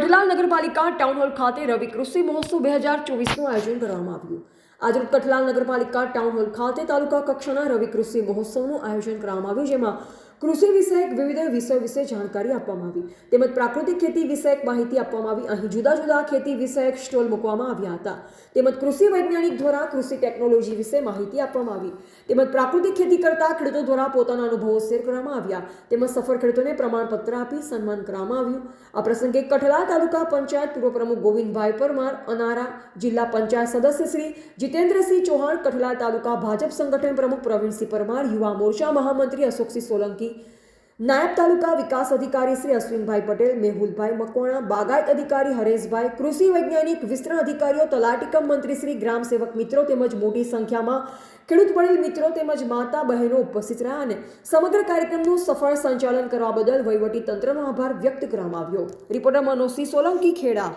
કઠલાલ નગરપાલિકા town hall ખાતે રવિ કૃષિ મહોત્સવ બે હજાર ચોવીસનું આયોજન કરવામાં આવ્યું. આજરોજ કઠલાલ નગરપાલિકા ટાઉન હોલ ખાતે તાલુકા કક્ષાના રવિ કૃષિ મહોત્સવનું આયોજન કરવામાં આવ્યું, જેમાં કૃષિ વિષયક વિવિધ વિષય વિશે જાણકારી આપવામાં આવી. તેમજ પ્રાકૃતિક ખેતી વિષયક માહિતી આપવામાં આવી. અહીં જુદા જુદા ખેતી વિષયક સ્ટોલ મૂકવામાં આવ્યા હતા. તેમજ કૃષિ વૈજ્ઞાનિક દ્વારા કૃષિ ટેકનોલોજી વિશે માહિતી આપવામાં આવી. તેમજ પ્રાકૃતિક ખેતી કરતા ખેડૂતો દ્વારા પોતાના અનુભવો શેર કરવામાં આવ્યા. તેમજ સફળ ખેડૂતોને પ્રમાણપત્ર આપી સન્માન કરવામાં આવ્યું. આ પ્રસંગે કઠલા તાલુકા પંચાયત પૂર્વ પ્રમુખ ગોવિંદભાઈ પરમાર, અનારા જિલ્લા પંચાયત સદસ્ય શ્રી જીતેન્દ્રસિંહ ચૌહાણ કઠલા તાલુકા ભાજપ સંગઠન પ્રમુખ પ્રવીણસિંહ પરમાર, યુવા મોરચા મહામંત્રી અશોકસિંહ સોલંકી, નાયબ તાલુકા વિકાસ અધિકારી શ્રી અશ્વિનભાઈ પટેલ, મેહુલભાઈ મકવાણા, બાગાયત અધિકારી હરેશભાઈ, કૃષિ વૈજ્ઞાનિક વિસ્તરણ અધિકારીઓ, તલાટીકમ મંત્રી શ્રી ગ્રામ સેવક મિત્રો તેમજ મોટી સંખ્યામાં ખેડૂત વડીલ મિત્રો તેમજ માતા બહેનો ઉપસ્થિત રહ્યા અને સમગ્ર કાર્યક્રમનું સફળ સંચાલન કરવા બદલ વહીવટી તંત્રનો આભાર વ્યક્ત કરવામાં આવ્યો. રિપોર્ટર મનોજસિંહ સોલંકી, ખેડા.